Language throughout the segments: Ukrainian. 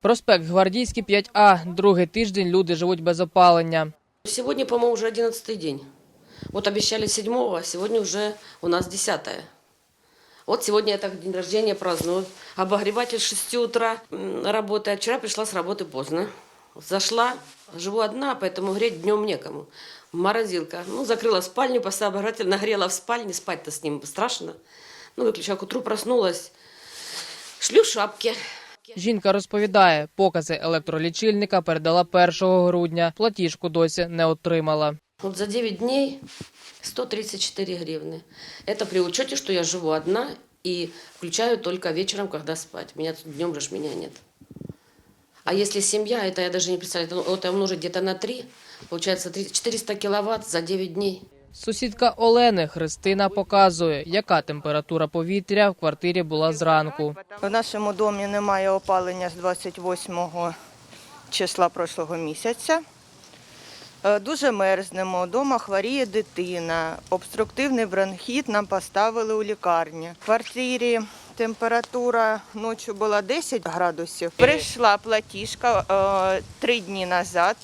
Проспект Гвардійський 5А. Другий тиждень люди живуть без опалення. Сегодня, по-моему, уже одиннадцатый день. Вот обещали седьмого, а сегодня уже у нас десятое. Вот сегодня я так день рождения праздную. Обогреватель с 6 утра м, работает. Вчера пришла с работы поздно. Зашла, живу одна, поэтому греть днем некому. Морозилка. Ну, закрыла спальню, поставила обогреватель, нагрела в спальне. Спать-то с ним страшно. Ну, выключила. К утру проснулась. Шлю шапки. Жінка розповідає, покази електролічильника передала 1 грудня. Платіжку досі не отримала. Вот за 9 дней 134 гривны. Это при учете, что я живу одна и включаю только вечером, когда спать. Меня тут днем же ж меня нет. А если семья, это я даже не представляю, это- это умножить где-то на 3, получается три- 400 киловатт за 9 дней. Сусідка Олени Христина показує, яка температура повітря в квартирі була зранку. В нашому домі немає опалення з 28 числа прошлого місяця. Е, Дуже мерзнемо. Дома хворіє дитина. Обструктивний бронхіт нам поставили у лікарні. В квартирі температура ночі була 10 градусів. Прийшла платіжка е, три дні назад.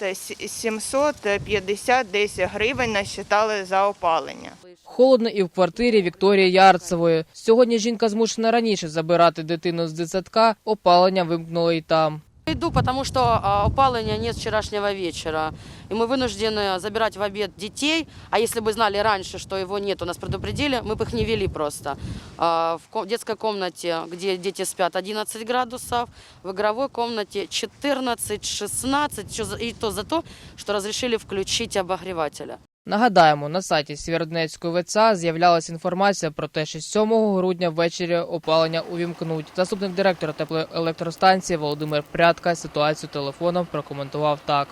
750 десь гривень насчитали за опалення. Холодно і в квартирі Вікторії Ярцевої. Сьогодні жінка змушена раніше забирати дитину з дитсадка, опалення вимкнуло і там. Иду, потому что а, опаления нет с вчерашнего вечера. И мы вынуждены забирать в обед детей. А если бы знали раньше, что его нет, у нас предупредили, мы бы их не вели просто. А, В ко- детской комнате, где дети спят, 11 градусов. В игровой комнате 14-16. Чё за- И то за то, что разрешили включить обогревателя. Нагадаємо, на сайті Сєвєродонецької ВЦА з'являлася інформація про те, що 7 грудня ввечері опалення увімкнуть. Заступник директора теплоелектростанції Володимир Прядка ситуацію телефоном прокоментував так.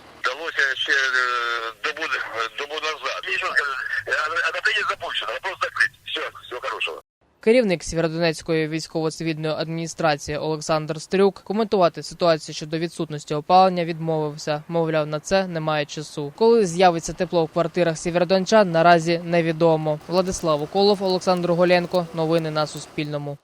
Керівник Сєвєродонецької військово-цивільної адміністрації Олександр Стрюк коментувати ситуацію щодо відсутності опалення відмовився. Мовляв, на це немає часу. Коли з'явиться тепло в квартирах сєвєродончан, наразі невідомо. Владислав Уколов, Олександр Голенко. Новини на Суспільному.